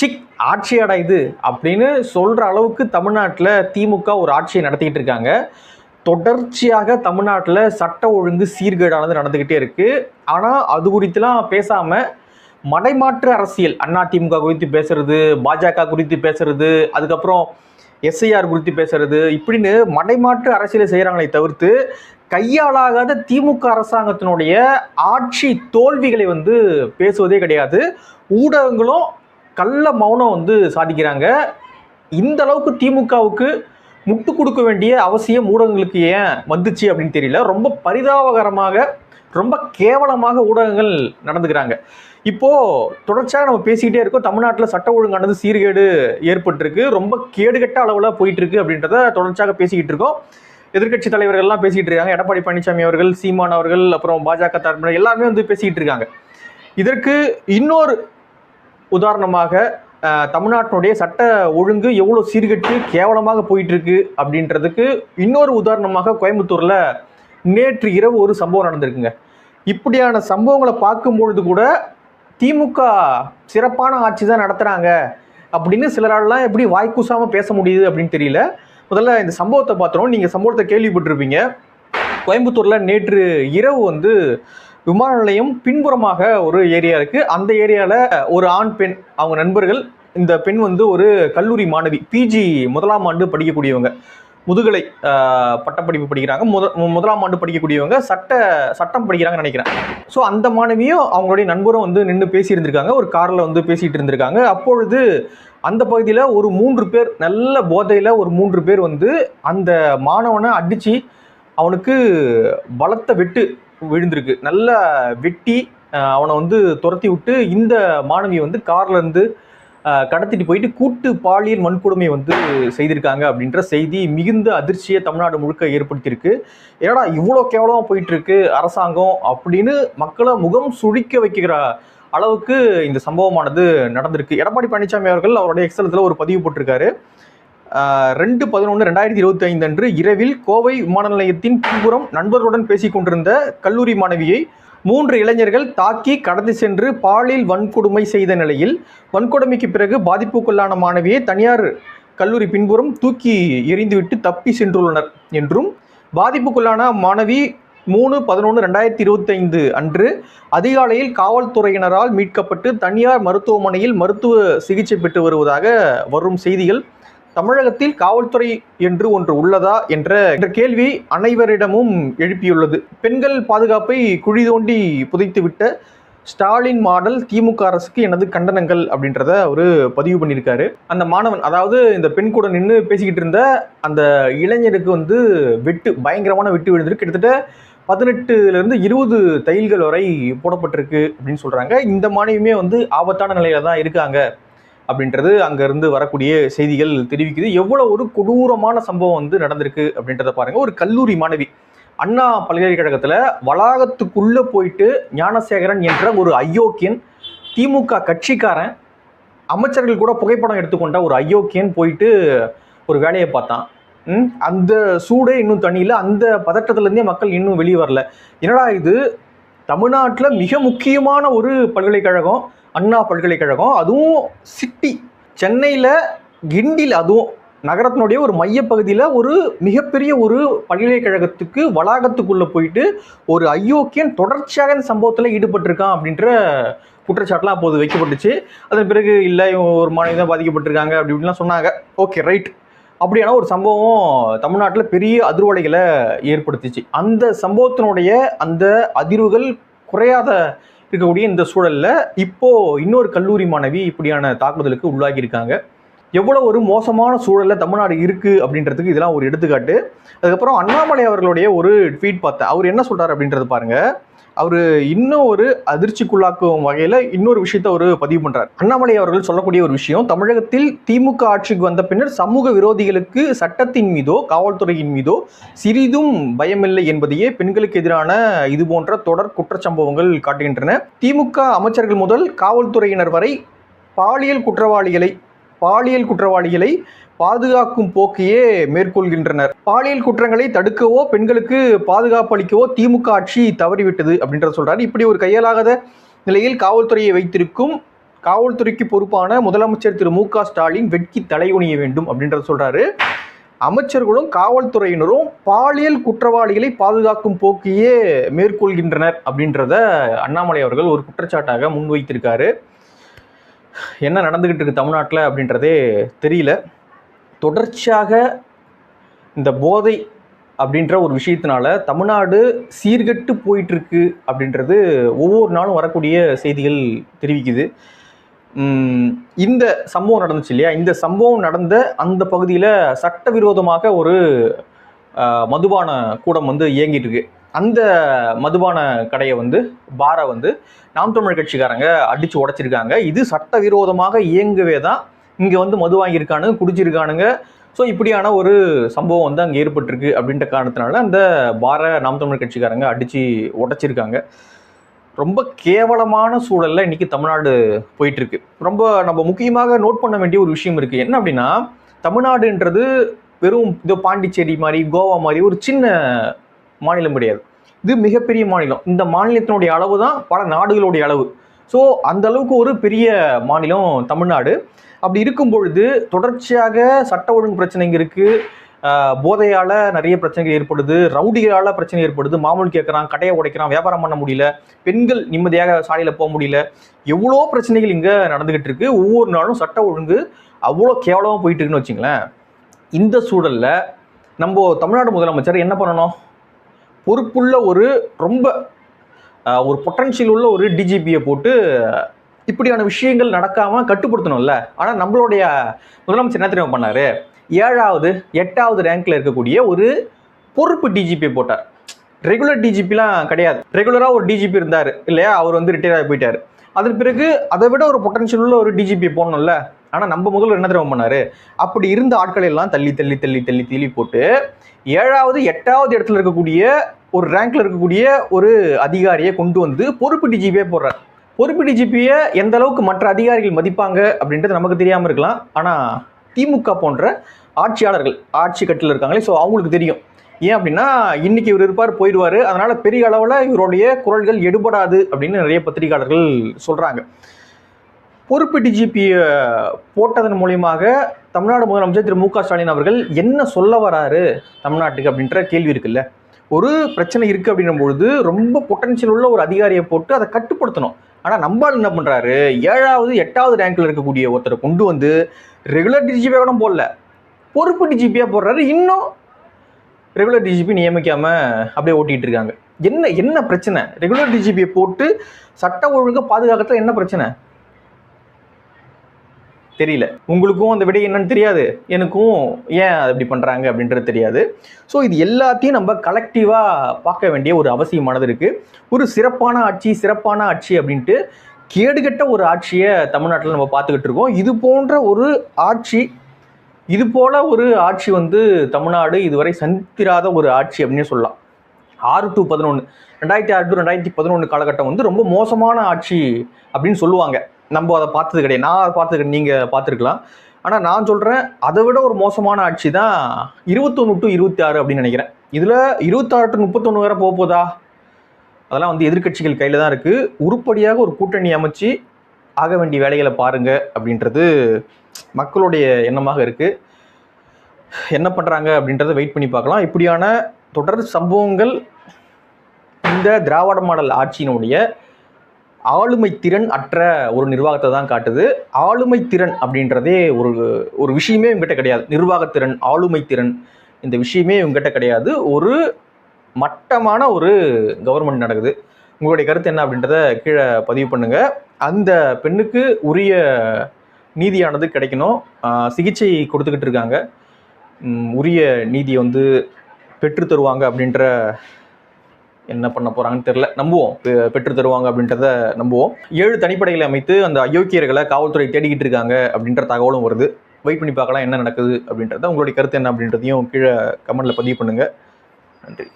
Sick ஆட்சி இது அப்படின்னு சொல்கிற அளவுக்கு தமிழ்நாட்டில் திமுக ஒரு ஆட்சியை நடத்திக்கிட்டு இருக்காங்க. தொடர்ச்சியாக தமிழ்நாட்டில் சட்ட ஒழுங்கு சீர்கேடானது நடந்துக்கிட்டே இருக்குது ஆனால் அது குறித்துலாம் பேசாமல் மடைமாற்று அரசியல் அண்ணா திமுக குறித்து பேசுறது பாஜக குறித்து பேசுறது அதுக்கப்புறம் எஸ்ஐஆர் குறித்து பேசுறது இப்படின்னு மடைமாற்று அரசியலை செய்கிறாங்களே தவிர்த்து கையாளாகாத திமுக அரசாங்கத்தினுடைய ஆட்சி தோல்விகளை வந்து பேசுவதே கிடையாது. ஊடகங்களும் கள்ள மௌனம் வந்து சாதிக்கிறாங்க. இந்த அளவுக்கு திமுகவுக்கு முட்டு கொடுக்க வேண்டிய அவசியம் ஊடகங்களுக்கு ஏன் வந்துச்சு அப்படின்னு தெரியல. ரொம்ப பரிதாபகரமாக ரொம்ப கேவலமாக ஊடகங்கள் நடந்துக்கிறாங்க. இப்போ தொடர்ச்சியாக நம்ம பேசிக்கிட்டே இருக்கோம். தமிழ்நாட்டில் சட்ட ஒழுங்கானது சீர்கேடு ஏற்பட்டிருக்கு. ரொம்ப கேடுகட்ட அளவில் போயிட்டு இருக்கு அப்படின்றத தொடர்ச்சியாக பேசிக்கிட்டு இருக்கோம். எதிர்க்கட்சி தலைவர்கள்லாம் பேசிக்கிட்டு இருக்காங்க. எடப்பாடி பழனிசாமி அவர்கள் சீமான் அவர்கள் அப்புறம் பாஜக தரப்பினர் எல்லாருமே வந்து பேசிக்கிட்டு இருக்காங்க. இதற்கு இன்னொரு உதாரணமாக தமிழ்நாட்டினுடைய சட்ட ஒழுங்கு எவ்வளோ சீர்கட்டு கேவலமாக போயிட்டுருக்கு அப்படின்றதுக்கு இன்னொரு உதாரணமாக கோயம்புத்தூரில் நேற்று இரவு ஒரு சம்பவம் நடந்திருக்குங்க. இப்படியான சம்பவங்களை பார்க்கும்பொழுது கூட திமுக சிறப்பான ஆட்சி தான் நடத்துகிறாங்க அப்படின்னு சிலராலலாம் எப்படி வாய்க்கூசாமல் பேச முடியுது அப்படின்னு தெரியல. முதல்ல இந்த சம்பவத்தை பார்த்தோம் நீங்கள் சம்பவத்தை கேள்விப்பட்டிருப்பீங்க. கோயம்புத்தூரில் நேற்று இரவு வந்து விமான நிலையம் பின்புறமாக ஒரு ஏரியா இருக்குது அந்த ஏரியாவில் ஒரு ஆண் பெண் அவங்க நண்பர்கள் இந்த பெண் வந்து ஒரு கல்லூரி மாணவி பிஜி முதலாம் ஆண்டு படிக்கக்கூடியவங்க. முதுகலை பட்டப்படிப்பு படிக்கிறாங்க. முத முதலாம் ஆண்டு படிக்கக்கூடியவங்க சட்ட சட்டம் படிக்கிறாங்கன்னு நினைக்கிறேன். ஸோ அந்த மாணவியும் அவங்களுடைய நண்பரும் வந்து நின்று பேசியிருந்திருக்காங்க. ஒரு காரில் வந்து பேசிகிட்டு இருந்திருக்காங்க. அப்பொழுது அந்த பகுதியில் ஒரு மூன்று பேர் நல்ல போதையில் ஒரு மூன்று பேர் வந்து அந்த மாணவனை அடித்து அவனுக்கு பலத்த வெட்டு விழுந்திருக்கு. நல்லா வெட்டி அவனை வந்து துரத்தி விட்டு இந்த மாணவியை வந்து கார்லேருந்து கடத்திட்டு போயிட்டு கூட்டு பாலியல் வன்கொடுமை வந்து செய்திருக்காங்க அப்படின்ற செய்தி மிகுந்த அதிர்ச்சியை தமிழ்நாடு முழுக்க ஏற்படுத்தியிருக்கு. ஏன்னா இவ்வளோ கேவலமாக போயிட்டு இருக்கு அரசாங்கம் அப்படின்னு மக்களை முகம் சுழிக்க வைக்கிற அளவுக்கு இந்த சம்பவமானது நடந்திருக்கு. எடப்பாடி பழனிசாமி அவர்கள் அவருடைய எக்ஸலத்தில் ஒரு பதிவு போட்டிருக்காரு. ரெண்டு பதினொன்று ரெண்டாயிரத்தி இருபத்தி ஐந்து அன்று இரவில் கோவை விமான நிலையத்தின் பின்புறம் நண்பர்களுடன் பேசிக் கொண்டிருந்த கல்லூரி மாணவியை மூன்று இளைஞர்கள் தாக்கி கடத்தி சென்று பாலியல் வன்கொடுமை செய்த நிலையில் வன்கொடுமைக்கு பிறகு பாதிப்புக்குள்ளான மாணவியை தனியார் கல்லூரி பின்புறம் தூக்கி எறிந்துவிட்டு தப்பி சென்றுள்ளனர் என்றும் பாதிப்புக்குள்ளான மாணவி மூணு பதினொன்று ரெண்டாயிரத்தி இருபத்தி ஐந்து அன்று அதிகாலையில் காவல்துறையினரால் மீட்கப்பட்டு தனியார் மருத்துவமனையில் மருத்துவ சிகிச்சை பெற்று வருவதாக வரும் செய்திகள் தமிழகத்தில் காவல்துறை என்று ஒன்று உள்ளதா என்ற என்ற கேள்வி அனைவரிடமும் எழுப்பியுள்ளது. பெண்கள் பாதுகாப்பை குழி தோண்டி புதைத்துவிட்ட ஸ்டாலின் மாடல் திமுக அரசுக்கு எனது கண்டனங்கள் அப்படின்றத அவர் பதிவு பண்ணியிருக்காரு. அந்த மாணவன் அதாவது இந்த பெண் கூட நின்று பேசிக்கிட்டு இருந்த அந்த இளைஞருக்கு வந்து வெட்டு பயங்கரமான வெட்டு விழுந்திருக்கு. கிட்டத்தட்ட பதினெட்டுலேருந்து இருபது தையல்கள் வரை போடப்பட்டிருக்கு அப்படின்னு சொல்கிறாங்க இந்த மாணவியுமே வந்து ஆபத்தான நிலையில தான் இருக்காங்க. அப்படின்றது அங்கேருந்து வரக்கூடிய செய்திகள் தெரிவிக்குது. எவ்வளோ ஒரு கொடூரமான சம்பவம் வந்து நடந்திருக்கு அப்படின்றத பாருங்கள் ஒரு கல்லூரி மாணவி அண்ணா பல்கலைக்கழகத்தில் வளாகத்துக்குள்ளே போயிட்டு ஞானசேகரன் என்ற ஒரு அயோக்கியன் திமுக கட்சிக்காரன் அமைச்சர்கள் கூட புகைப்படம் எடுத்துக்கொண்ட ஒரு அயோக்கியன் போயிட்டு ஒரு வேலையை பார்த்தான். அந்த சூடே இன்னும் தண்ணியில் அந்த பதட்டத்துலேருந்தே மக்கள் இன்னும் வெளியே வரல. என்னடா இது? தமிழ்நாட்டில் மிக முக்கியமான ஒரு பல்கலைக்கழகம் அண்ணா பல்கலைக்கழகம் அதுவும் சிட்டி. சென்னையில் கிண்டியில் அதுவும் நகரத்தினுடைய ஒரு மையப்பகுதியில் ஒரு மிகப்பெரிய ஒரு பல்கலைக்கழகத்துக்கு வளாகத்துக்குள்ளே போயிட்டு ஒரு ஐயோக்கியன் தொடர்ச்சியாக இந்த சம்பவத்தில் ஈடுபட்டிருக்கான் அப்படின்ற குற்றச்சாட்டுலாம் அப்போது வைக்கப்பட்டுச்சு. அதன் பிறகு இல்லை இவன் ஒரு மாணவி தான் பாதிக்கப்பட்டிருக்காங்க அப்படி இப்படிலாம் சொன்னாங்க. Okay right. அப்படியான ஒரு சம்பவம் தமிழ்நாட்டில் பெரிய அதிர்வலைகளை ஏற்படுத்திச்சு. அந்த சம்பவத்தினுடைய அந்த அதிர்வுகள் குறையாத இருக்கக்கூடிய இந்த சூழலில் இப்போ இன்னொரு கல்லூரி மாணவி இப்படியான தாக்குதலுக்கு உள்ளாகி இருக்காங்க. எவ்வளோ ஒரு மோசமான சூழலில் தமிழ்நாடு இருக்குது அப்படின்றதுக்கு இதெல்லாம் ஒரு எடுத்துக்காட்டு. அதுக்கப்புறம் அண்ணாமலை அவர்களுடைய ஒரு ட்வீட் பார்த்தேன். அவர் என்ன சொல்கிறார் அப்படின்றது பாருங்கள் அவர் இன்னும் ஒரு அதிர்ச்சிக்குள்ளாக்கும் வகையில் இன்னொரு விஷயத்த அவர் பதிவு பண்ணுறார் அண்ணாமலை அவர்கள் சொல்லக்கூடிய ஒரு விஷயம் தமிழகத்தில் திமுக ஆட்சிக்கு வந்த பின்னர் சமூக விரோதிகளுக்கு சட்டத்தின் மீதோ காவல்துறையின் மீதோ சிறிதும் பயமில்லை என்பதையே பெண்களுக்கு எதிரான இது போன்ற தொடர் குற்றச்சம்பவங்கள் காட்டுகின்றன. திமுக அமைச்சர்கள் முதல் காவல்துறையினர் வரை பாலியல் குற்றவாளிகளை பாலியல் குற்றவாளிகளை பாதுகாக்கும் போக்கையே மேற்கொள்கின்றனர். பாலியல் குற்றங்களை தடுக்கவோ பெண்களுக்கு பாதுகாப்பு அளிக்கவோ திமுக ஆட்சி தவறிவிட்டது அப்படின்றத சொல்றாரு. இப்படி ஒரு கையாலாகாத நிலையில் காவல்துறையை வைத்திருக்கும் காவல்துறைக்கு பொறுப்பான முதலமைச்சர் திரு மு க ஸ்டாலின் வெட்கி தலைகுனிய வேண்டும் அப்படின்றத சொல்றாரு. அமைச்சர்களும் காவல்துறையினரும் பாலியல் குற்றவாளிகளை பாதுகாக்கும் போக்கையே மேற்கொள்கின்றனர் அப்படின்றத அண்ணாமலை அவர்கள் ஒரு குற்றச்சாட்டாக முன்வைத்திருக்காரு. என்ன நடந்துகிட்டு இருக்கு தமிழ்நாட்டில் அப்படின்றதே தெரியல. தொடர்ச்சியாக இந்த போதை அப்படின்ற ஒரு விஷயத்தினால தமிழ்நாடு சீர்கெட்டு போயிட்டுருக்கு அப்படின்றது ஒவ்வொரு நாளும் வரக்கூடிய செய்திகள் தெரிவிக்குது. இந்த சம்பவம் நடந்துச்சு இல்லையா? இந்த சம்பவம் நடந்த அந்த பகுதியில் சட்டவிரோதமாக ஒரு மதுபான கூடம் வந்து இயங்கிட்டு இருக்கு அந்த மதுபான கடையை வந்து பாரை வந்து நாம் தமிழ் கட்சிக்காரங்க அடித்து உடைச்சிருக்காங்க. இது சட்டவிரோதமாக இயங்கவே தான் இங்கே வந்து மது வாங்கியிருக்கானுங்க குடிச்சிருக்கானுங்க. ஸோ இப்படியான ஒரு சம்பவம் வந்து அங்கே ஏற்பட்டிருக்கு அப்படின்ற காரணத்தினால அந்த பார நாம் தமிழ் கட்சிக்காரங்க அடித்து உடைச்சிருக்காங்க. ரொம்ப கேவலமான சூழலில் இன்றைக்கி தமிழ்நாடு போயிட்டுருக்கு. ரொம்ப நம்ம முக்கியமாக நோட் பண்ண வேண்டிய ஒரு விஷயம் இருக்குது என்ன அப்படின்னா தமிழ்நாடுன்றது வெறும் இதோ பாண்டிச்சேரி மாதிரி கோவா மாதிரி ஒரு சின்ன மாநிலம் கிடையாது. இது மிகப்பெரிய மாநிலம். இந்த மாநிலத்தினுடைய அளவு தான் பல நாடுகளுடைய அளவு. ஸோ அந்த அளவுக்கு ஒரு பெரிய மாநிலம் தமிழ்நாடு. அப்படி இருக்கும் பொழுது தொடர்ச்சியாக சட்ட ஒழுங்கு பிரச்சனைங்க இருக்குது போதையால் நிறைய பிரச்சனைகள் ஏற்படுது. ரவுடிகளால் பிரச்சனை ஏற்படுது. மாமூல் கேட்கறான் கடையை உடைக்கிறான் வியாபாரம் பண்ண முடியல. பெண்கள் நிம்மதியாக சாலையில் போக முடியல. எவ்வளோ பிரச்சனைகள் இங்கே நடந்துக்கிட்டு இருக்கு. ஒவ்வொரு நாளும் சட்ட ஒழுங்கு அவ்வளோ கேவலமாக போயிட்டு இருக்குன்னு வச்சுங்களேன். இந்த சூழலில் நம்ம தமிழ்நாடு முதலமைச்சர் என்ன பண்ணணும்? பொறுப்புள்ள ஒரு ரொம்ப ஒரு பொட்டன்ஷியல் உள்ள ஒரு டிஜிபியை போட்டு இப்படியான விஷயங்கள் நடக்காமல் கட்டுப்படுத்தணும்ல. ஆனால் நம்மளுடைய முதலமைச்சர் என்ன தெரியுமா பண்ணார்? ஏழாவது எட்டாவது ரேங்க்ல இருக்கக்கூடிய ஒரு பொறுப்பு டிஜிபி போட்டார். ரெகுலர் டிஜிபிலாம் கிடையாது. ரெகுலராக ஒரு டிஜிபி இருந்தார் இல்லையா? அவர் வந்து ரிட்டையர் ஆகி போயிட்டார். அதன் பிறகு அதை விட ஒரு பொட்டன்ஷியல் உள்ள ஒரு டிஜிபி போடணும்ல. ஆனால் நம்ம முதல்வர் என்ன தெரியுமா பண்ணார்? அப்படி இருந்த ஆட்களை எல்லாம் தள்ளி தள்ளி தள்ளி தள்ளி தள்ளி போட்டு ஏழாவது எட்டாவது இடத்துல இருக்கக்கூடிய ஒரு ரேங்க்ல இருக்கக்கூடிய ஒரு அதிகாரியை கொண்டு வந்து பொறுப்பு டிஜிபியே போடுறார். பொறுப்பு டிஜிபியை எந்த அளவுக்கு மற்ற அதிகாரிகள் மதிப்பாங்க அப்படின்றது நமக்கு தெரியாமல் இருக்கலாம். ஆனால் திமுக போன்ற ஆட்சியாளர்கள் ஆட்சி கட்டில் இருக்காங்களே ஸோ அவங்களுக்கு தெரியும். ஏன் அப்படின்னா இன்னைக்கு இவர் இருப்பார் போயிடுவார். அதனால பெரிய அளவில் இவருடைய குரல்கள் எடுபடாது அப்படின்னு நிறைய பத்திரிகையாளர்கள் சொல்கிறாங்க பொறுப்பு டிஜிபியை போட்டதன் மூலியமாக தமிழ்நாடு முதலமைச்சர் திரு மு க ஸ்டாலின் அவர்கள் என்ன சொல்ல வராரு தமிழ்நாட்டுக்கு அப்படின்ற கேள்வி இருக்குல்ல? ஒரு பிரச்சனை இருக்கு அப்படின்னும் பொழுது ரொம்ப பொட்டன்ஷியல் உள்ள ஒரு அதிகாரியை போட்டு அதை கட்டுப்படுத்தணும். ஆனால் நம்பால் என்ன பண்ணுறாரு ஏழாவது எட்டாவது ரேங்க்ல இருக்கக்கூடிய ஒருத்தரை கொண்டு வந்து ரெகுலர் டிஜிபியாக கூட போடல. பொறுப்பு டிஜிபியாக போடுறாரு. இன்னும் ரெகுலர் டிஜிபி நியமிக்காமல் அப்படியே ஓட்டிகிட்டு இருக்காங்க. என்ன என்ன பிரச்சனை? ரெகுலர் டிஜிபியை போட்டு சட்ட ஒழுங்காக பாதுகாக்கிறதுல என்ன பிரச்சனை? தெரியல. உங்களுக்கும் அந்த விடை என்னன்னு தெரியாது. எனக்கும் ஏன் அது இப்படி பண்ணுறாங்க அப்படின்றது தெரியாது. ஸோ இது எல்லாத்தையும் நம்ம கலெக்டிவாக பார்க்க வேண்டிய ஒரு அவசியமானது இருக்குது ஒரு சிறப்பான ஆட்சி சிறப்பான ஆட்சி அப்படின்ட்டு கேடுகட்ட ஒரு ஆட்சியை தமிழ்நாட்டில் நம்ம பார்த்துக்கிட்டு இருக்கோம். இது போன்ற ஒரு ஆட்சி இது போல் ஒரு ஆட்சி வந்து தமிழ்நாடு இதுவரை சந்திராத ஒரு ஆட்சி அப்படின்னு சொல்லலாம். ஆறு டு பதினொன்று ரெண்டாயிரத்தி ஆறு டு ரெண்டாயிரத்தி பதினொன்று காலகட்டம் வந்து ரொம்ப மோசமான ஆட்சி அப்படின்னு சொல்லுவாங்க. நம்ம அதை பார்த்தது கிடையாது. நான் அதை பார்த்தது நீங்கள் பார்த்துருக்கலாம். ஆனால் நான் சொல்கிறேன் அதை விட ஒரு மோசமான ஆட்சி தான் இருபத்தொன்று டு இருபத்தி ஆறு அப்படின்னு நினைக்கிறேன். இதில் இருபத்தாறு டு முப்பத்தொன்று வேற போக போதா? அதெல்லாம் வந்து எதிர்க்கட்சிகள் கையில் தான் இருக்குது உருப்படியாக ஒரு கூட்டணி அமைச்சு ஆக வேண்டிய வேலைகளை பாருங்கள் அப்படின்றது மக்களுடைய எண்ணமாக இருக்குது என்ன பண்ணுறாங்க அப்படின்றத வெயிட் பண்ணி பார்க்கலாம். இப்படியான தொடர் சம்பவங்கள் இந்த திராவிட மாடல் ஆட்சியினுடைய ஆளுமை திறன் அற்ற ஒரு நிர்வாகத்தை தான் காட்டுது. ஆளுமை திறன் அப்படின்றதே ஒரு ஒரு விஷயமே இவங்ககிட்ட கிடையாது. நிர்வாகத்திறன் ஆளுமை திறன் இந்த விஷயமே இவங்ககிட்ட கிடையாது. ஒரு மட்டமான ஒரு கவர்மெண்ட் நடக்குது. உங்களுடைய கருத்து என்ன அப்படின்றத கீழே பதிவு பண்ணுங்க. அந்த பெண்ணுக்கு உரிய நீதியானது கிடைக்கணும். சிகிச்சை கொடுத்துக்கிட்டு இருக்காங்க. உரிய நீதியை வந்து பெற்று தருவாங்க அப்படின்ற என்ன பண்ண போறாங்கன்னு தெரியல. நம்புவோம். பெற்று தருவாங்க அப்படின்றத நம்புவோம். ஏழு தனிப்படைகளை அமைத்து அந்த அயோக்கியர்களை காவல்துறை தேடிக்கிட்டு இருக்காங்க அப்படின்ற தகவலும் வருது. வெயிட் பண்ணி பார்க்கலாம் என்ன நடக்குது அப்படின்றத. உங்களுடைய கருத்து என்ன அப்படின்றதையும் கீழே கமெண்ட்ல பதிவு பண்ணுங்க. நன்றி.